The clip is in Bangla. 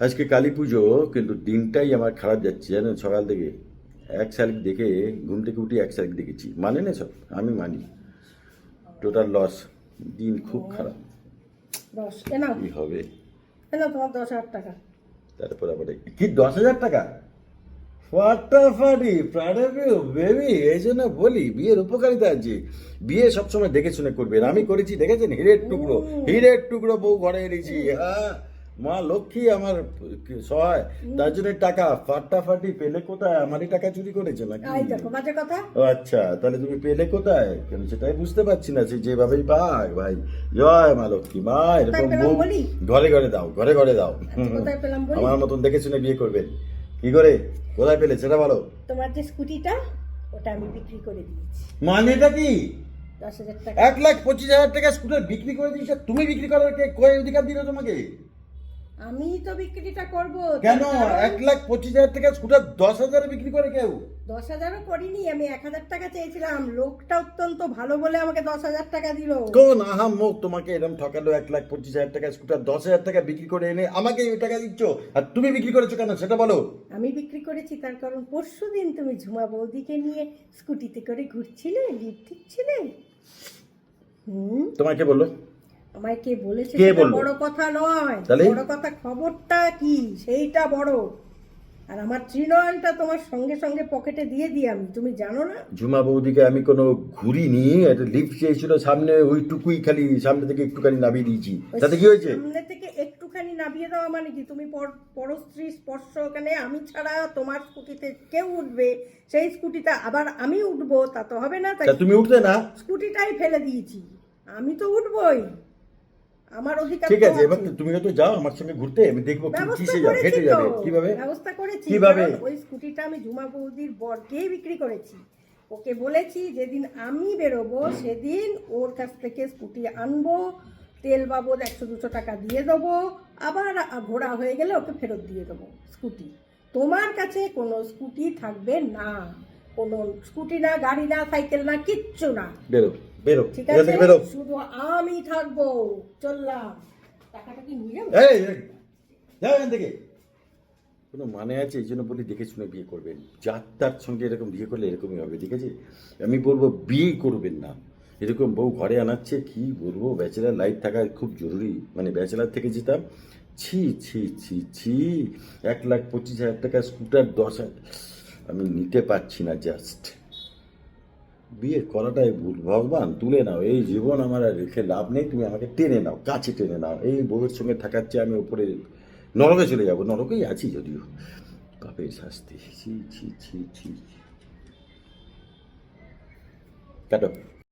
আজকে কালী পুজো কিন্তু দিনটাই আমার খারাপ যাচ্ছে জানেন সকাল থেকে। এক শালিক দেখে ঘুম থেকে উঠে এক শালিক দেখেছি। মানে না সব? আমি মানি। টোটাল লস দিন খুব খারাপ। কি হবে? তারপর আবার কি দশ হাজার টাকা? ফাটাফাটি প্রাণাবিও বেবি এই জন্য বলি বিয়ের উপকারিতা আছে। বিয়ে সবসময় দেখে শুনে করবেন। আমি করেছি দেখেছেন? হিরের টুকরো। হিরের টুকরো বউ ঘরে এনেছি। হ্যাঁ। মা লক্ষ্মী আমার সহায় তার জন্য টাকা ফাটাফাটি পেলে কোথায়? আমারই টাকা চুরি করেছে নাকি? আচ্ছা তাহলে তুমি পেলে কোথায়? কেন সেটাই বুঝতে পারছি না সে যেভাবেই পাক ভাই। জয় মা লক্ষ্মী মা এরকম? ঘরে ঘরে দাও ঘরে ঘরে দাও। বলি? আমার মতন দেখে শুনে বিয়ে করবেন কি করে? কোথায় পেলে সেটা বলো। তোমার যে স্কুটিটা ওটা আমি বিক্রি করে দিয়েছি। মানেটা কি? এক লাখ পঁচিশ হাজার টাকা স্কুটার বিক্রি করে দিয়েছে তুমি বিক্রি করার কে কয় অধিকার দিল তোমাকে? আমি তো বিক্রিটা করব কেন? এক লাখ পঁচিশ হাজার টাকা স্কুটার দশ হাজারে বিক্রি করে কেউ? দশ হাজারও করিনি আমি এক হাজার টাকা চেয়েছিলাম। লোকটা অত্যন্ত ভালো বলে আমাকে দশ হাজার টাকা দিল। কোন আহাম মুখ তোমাকে এরকম ঠকালো এক লাখ পঁচিশ হাজার টাকা স্কুটার দশ হাজার টাকা বিক্রি করে এনে আমাকে এই টাকা দিচ্ছ? আর তুমি বিক্রি করেছ কেন? সেটা বলো। আমি বিক্রি করেছি তার কারণ পরশু দিন তুমি ঝুমা বৌদিকে নিয়ে স্কুটিতে করে ঘুরছিলে লিফট দিচ্ছিলে। হুম? তোমাকে বলল আমায় কে বলেছে কে বলল? বড় কথা নয়। তাহলে? বড় কথা খবরটা কি? সেইটা বড়। আর আমার ত্রিনয়নটা তোমার সঙ্গে সঙ্গে পকেটে দিয়ে দিই আমি। তুমি জানো না? ঝুমা বৌদিকে আমি কোনো ঘুরিনি একটা লিফট চেয়েছিল সামনে ওইটুকুই খালি সামনে থেকে একটুখানি নামিয়ে দিয়েছি। ওই তাতে কি হয়েছে? সামনে থেকে একটুখানি নামিয়ে দেওয়া মানে কি? তুমি পর- পরস্ত্রী স্পর্শ ওখানে আমি ছাড়া তোমার স্কুটিতে কেউ উঠবে? সেই স্কুটিতে আবার আমি উঠবো? তা তো হবে না তাই তা তুমি উঠতে না? স্কুটিটাই ফেলে দিয়েছি। আমি তো উঠবই। আমার অধিকার ঠিক আছে এবার তুমি তো যাও আমার সঙ্গে ঘুরতে আমি দেখব কিসে যাও হেঁটে যাবে কীভাবে? ব্যবস্থা করেছি কীভাবে? ওই স্কুটিটা আমি ঝুমা বৌদির বরকেই বিক্রি করেছি। ওকে বলেছি যেদিন আমি বেরোবো সেদিন ওর কাছ থেকে স্কুটি আনব তেল বাবদ একশো দুশো টাকা দিয়ে দেবো আবার ঘোরা হয়ে গেলে ওকে ফেরত দিয়ে দেবো স্কুটি। তোমার কাছে কোনো স্কুটি থাকবে না। কোনো স্কুটি না গাড়ি না সাইকেল না কিচ্ছু না। বেরো বেরো ঠিক আছে? বেরো। শুধু আমি থাকব চললাম। টাকাটা কি নিয়ে যাব? এই এই, যাও এখান থেকে। কোনো মানে আছে? এই জন্য বলি দেখে শুনে বিয়ে করবেন। যার তার সঙ্গে এরকম বিয়ে করলে এরকমই হবে ঠিক আছে? আমি বলব বিয়ে করবেন না। এরকম বউ ঘরে আনাচ্ছে কি বলব? ব্যাচেলার লাইফ থাকা খুব জরুরি। মানে ব্যাচেলার থেকে যেতাম ছি ছি ছি ছি এক লাখ পঁচিশ হাজার টাকা স্কুটার দশ হাজার আমি নিতে পারছি না জাস্ট বিয়ে করাটাই ভুল। ভগবান, তুলে নাও। এই জীবন আমার আর রেখে লাভ নেই। তুমি আমাকে টেনে নাও, কাছে টেনে নাও। এই বউয়ের সঙ্গে থাকার চেয়ে আমি উপরে নরকে চলে যাব। নরকেই আছি যদিও। পাপের শাস্তি। ছি ছি ছি ছি।